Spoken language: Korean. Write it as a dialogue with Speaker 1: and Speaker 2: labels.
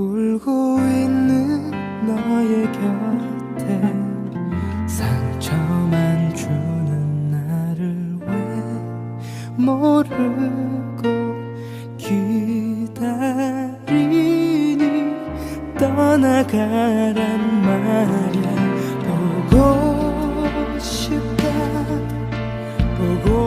Speaker 1: 울고 있는 너의 곁에 상처만 주는 나를 왜 모르고 기다리니? 떠나가란 말야. 보고 싶다. 보고